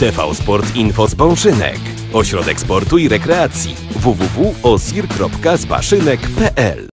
TV Sport Info z Bąszynek. Ośrodek Sportu i Rekreacji www.osir.zbaszynek.pl